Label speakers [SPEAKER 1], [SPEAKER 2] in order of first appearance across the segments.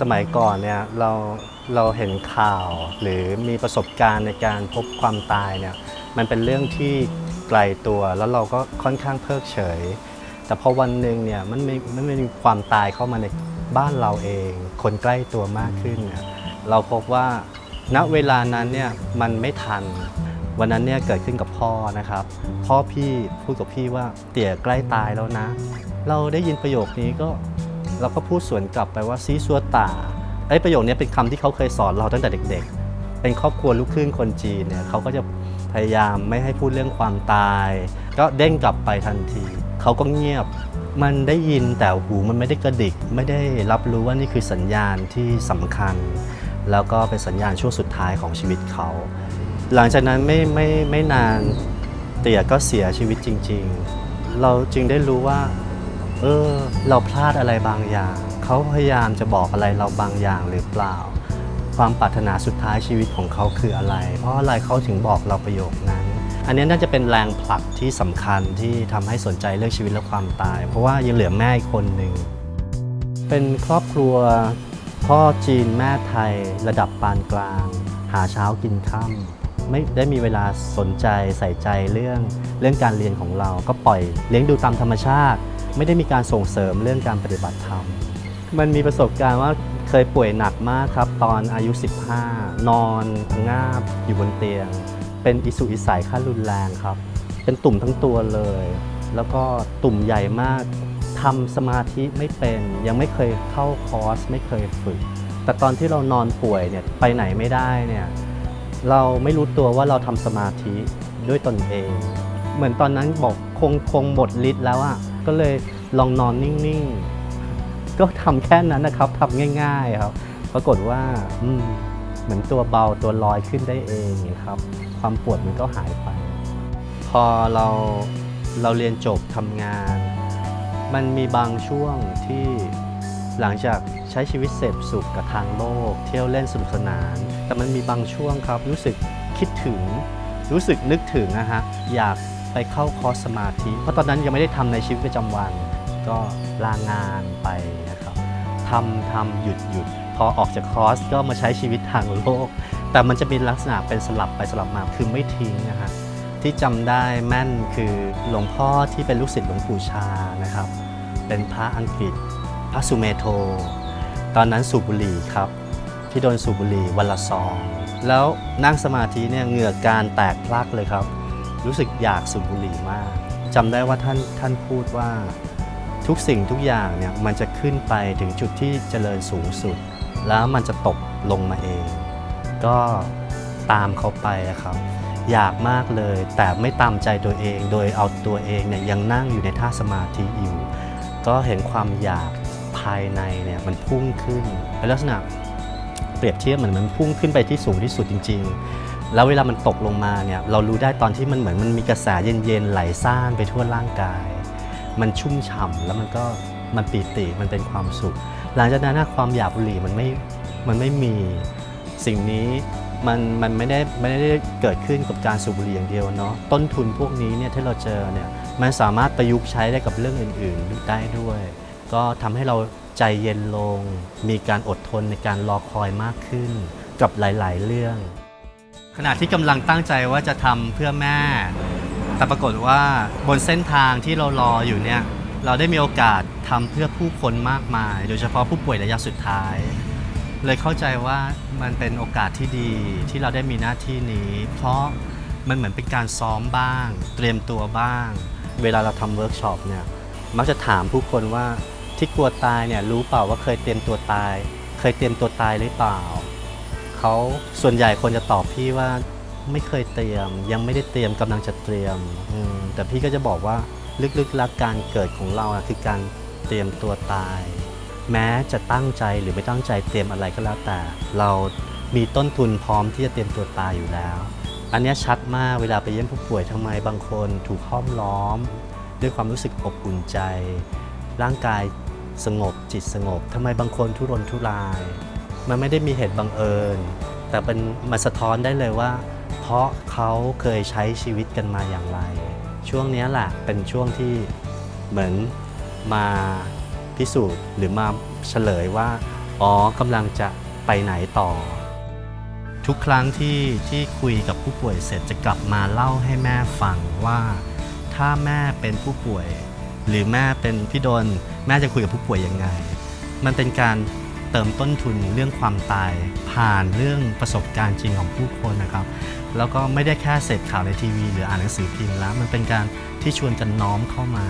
[SPEAKER 1] สมัยก่อนเนี่ยเราเราเห็นข่าวหรือมีประสบการณ์ในการพบความตายเนี่ยมันเป็นเรื่องที่ไกลตัวแล้วเราก็ค่อนข้างเพิกเฉย แต่พอวันหนึ่งเนี่ยมันมีมันมีความตายเข้ามาในบ้านเราเอง คนใกล้ตัวมากขึ้นเนี่ยเราพบว่าณเวลานั้นเนี่ยมันไม่ทัน วันนั้นเนี่ยเกิดขึ้นกับพ่อนะครับ พ่อพี่พูดกับพี่ว่าเตี่ยใกล้ตายแล้วนะ เราได้ยินประโยคนี้ก็ เราก็พูดสวนกลับไปว่าซีซัวตาไอ้ประโยคนี้เป็นคำที่เขาเคยสอนเราตั้งแต่เด็ก ๆ เป็นครอบครัวลูกครึ่งคนจีนเนี่ยเขาก็จะพยายามไม่ให้พูดเรื่องความตาย ก็เด้งกลับไปทันที เขาก็เงียบมันได้ยินแต่หูมันไม่ได้กระดิก ไม่ได้รับรู้ว่านี่คือสัญญาณที่สำคัญ แล้วก็เป็นสัญญาณช่วงสุดท้ายของชีวิตเขา หลังจากนั้นไม่ไม่ไม่นานเตี่ยก็เสียชีวิตจริง ๆ เราจึงได้รู้ว่า เออ เราพลาดอะไรบางอย่าง เขาพยายามจะบอกอะไรเราบางอย่างหรือเปล่า ความปรารถนาสุดท้ายชีวิตของเขาคืออะไร เพราะอะไรเขาถึงบอกเราประโยคนั้น อันนี้น่าจะเป็นแรงผลักที่สำคัญที่ทำให้สนใจเรื่องชีวิตและความตาย เพราะว่ายังเหลือแม่อีกคนหนึ่ง เป็นครอบครัวพ่อจีนแม่ไทย ระดับปานกลาง หาเช้ากินค่ำไม่ได้มีเวลาสนใจใส่ใจเรื่องเรื่องการเรียนของเรา ก็ปล่อยเลี้ยงดูตามธรรมชาติ ไม่ได้มีการส่งเสริมเรื่องการปฏิบัติธรรม มันมีประสบการณ์ว่าเคยป่วยหนักมากครับ ตอนอายุ 15 นอนงาบอยู่บนเตียง เป็นอิสุอิสัยขั้นรุนแรงครับ เป็นตุ่มทั้งตัวเลย แล้วก็ตุ่มใหญ่มากทำสมาธิไม่เป็น ยังไม่เคยเข้าคอร์ส ไม่เคยฝึก แต่ตอนที่เรานอนป่วยเนี่ยไปไหนไม่ได้เนี่ยเราไม่รู้ตัวว่าเราทำสมาธิด้วยตนเอง เหมือนตอนนั้นบอกคงคงหมดฤทธิ์แล้วอะ ก็เลยลองนอนนิ่งๆ ก็ทำแค่นั้นนะครับทำง่าย ๆครับ ปรากฏว่าอืมเหมือนตัวเบาตัวลอยขึ้นได้เองครับ ความปวดมันก็หายไป พอเราเราเรียนจบทำงาน มันมีบางช่วงที่หลังจากใช้ชีวิตเสพสุขกับทางโลก เที่ยวเล่นสนุกสนาน แต่มันมีบางช่วงครับ รู้สึกคิดถึง รู้สึกนึกถึงนะฮะอยาก ไปเข้าคอร์สสมาธิ เพราะตอนนั้นยังไม่ได้ทำในชีวิตประจำวัน ก็ลางานไปนะครับทำทำหยุดหยุดพอออกจากคอร์สก็มาใช้ชีวิตทางโลก แต่มันจะมีลักษณะเป็นสลับไปสลับมาคือไม่ทิ้งนะฮะที่จำได้แม่นคือหลวงพ่อที่เป็นลูกศิษย์หลวงปู่ชานะครับ เป็นพระอังกฤษพระสุเมโท ตอนนั้นสูบบุหรี่ครับที่โดนสูบบุหรี่วันละซอง แล้วนั่งสมาธิเนี่ยเหงื่อการแตกพลักเลยครับ รู้สึกอยากสูบบุหรี่มากจำได้ว่าท่านท่านพูดว่าทุกสิ่งทุกอย่างเนี่ยมันจะขึ้นไปถึงจุดที่เจริญสูงสุด แล้วมันจะตกลงมาเอง ก็ตามเขาไปครับ อยากมากเลยแต่ไม่ตามใจตัวเอง โดยเอาตัวเองเนี่ยยังนั่งอยู่ในท่าสมาธิอยู่ ก็เห็นความอยากภายในเนี่ยมันพุ่งขึ้นเป็นลักษณะเปรียบเทียบเหมือนมันพุ่งขึ้นไปที่สูงที่สุดจริง ๆ แล้วเวลามันตกลงมาเนี่ยเรารู้ได้ตอนที่มันเหมือนมันมีกระแสเย็นๆไหลซ่านไปทั่วร่างกาย มันชุ่มฉ่ำแล้วมันก็มันปีติมันเป็นความสุข หลังจากนั้นความอยากบุหรี่มันไม่มันไม่มีสิ่งนี้มันมันไม่ได้ไม่ได้เกิดขึ้นกับการสูบบุหรี่อย่างเดียวเนาะต้นทุนพวกนี้เนี่ยที่เราเจอเนี่ยมันสามารถประยุกต์ใช้ได้กับเรื่องอื่น ๆ ได้ด้วย ก็ทำให้เราใจเย็นลง มีการอดทนในการรอคอยมากขึ้นกับหลาย ๆ เรื่อง ขณะที่กำลังตั้งใจว่าจะทำเพื่อแม่ แต่ปรากฏว่าบนเส้นทางที่เรารออยู่เนี่ย เราได้มีโอกาสทำเพื่อผู้คนมากมาย โดยเฉพาะผู้ป่วยระยะสุดท้าย เลยเข้าใจว่ามันเป็นโอกาสที่ดีที่เราได้มีหน้าที่นี้ เพราะมันเหมือนเป็นการซ้อมบ้าง เตรียมตัวบ้าง เวลาเราทำเวิร์กช็อปเนี่ย มักจะถามผู้คนว่าที่กลัวตายเนี่ยรู้เปล่าว่าเคยเตรียมตัวตาย เคยเตรียมตัวตายหรือเปล่า เขาส่วนใหญ่คนจะตอบพี่ว่าไม่เคยเตรียม ยังไม่ได้เตรียมกำลังจะเตรียมมแต่พี่ก็จะบอกว่าลึกๆแล้วการเกิดของเราคือการเตรียมตัวตาย แม้จะตั้งใจหรือไม่ตั้งใจเตรียมอะไรก็แล้วแต่ เรามีต้นทุนพร้อมที่จะเตรียมตัวตายอยู่แล้ว อันนี้ชัดมากเวลาไปเยี่ยมผู้ป่วยทำไมบางคนถูกห้อมล้อม ด้วยความรู้สึกอบอุ่นใจ ร่างกายสงบจิตสงบทำไมบางคนทุรนทุราย มันไม่ได้มีเหตุบังเอิญ แต่เป็นมาสะท้อนได้เลยว่า เพราะเขาเคยใช้ชีวิตกันมาอย่างไร ช่วงนี้แหละเป็นช่วงที่เหมือนมาพิสูจน์หรือมาเฉลยว่า อ๋อกำลังจะไปไหนต่อ ทุกครั้งที่ที่คุยกับผู้ป่วยเสร็จจะกลับมาเล่าให้แม่ฟังว่า ถ้าแม่เป็นผู้ป่วย หรือแม่เป็นพี่ดนแม่จะคุยกับผู้ป่วยยังไง มันเป็นการ เติมต้นทุนเรื่องความตาย ผ่านเรื่องประสบการณ์จริงของผู้คนนะครับ แล้วก็ไม่ได้แค่เสพข่าวในทีวี หรืออ่านหนังสือพิมพ์แล้ว มันเป็นการที่ชวนกันน้อมเข้ามา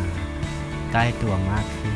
[SPEAKER 1] ใกล้ตัวมากขึ้น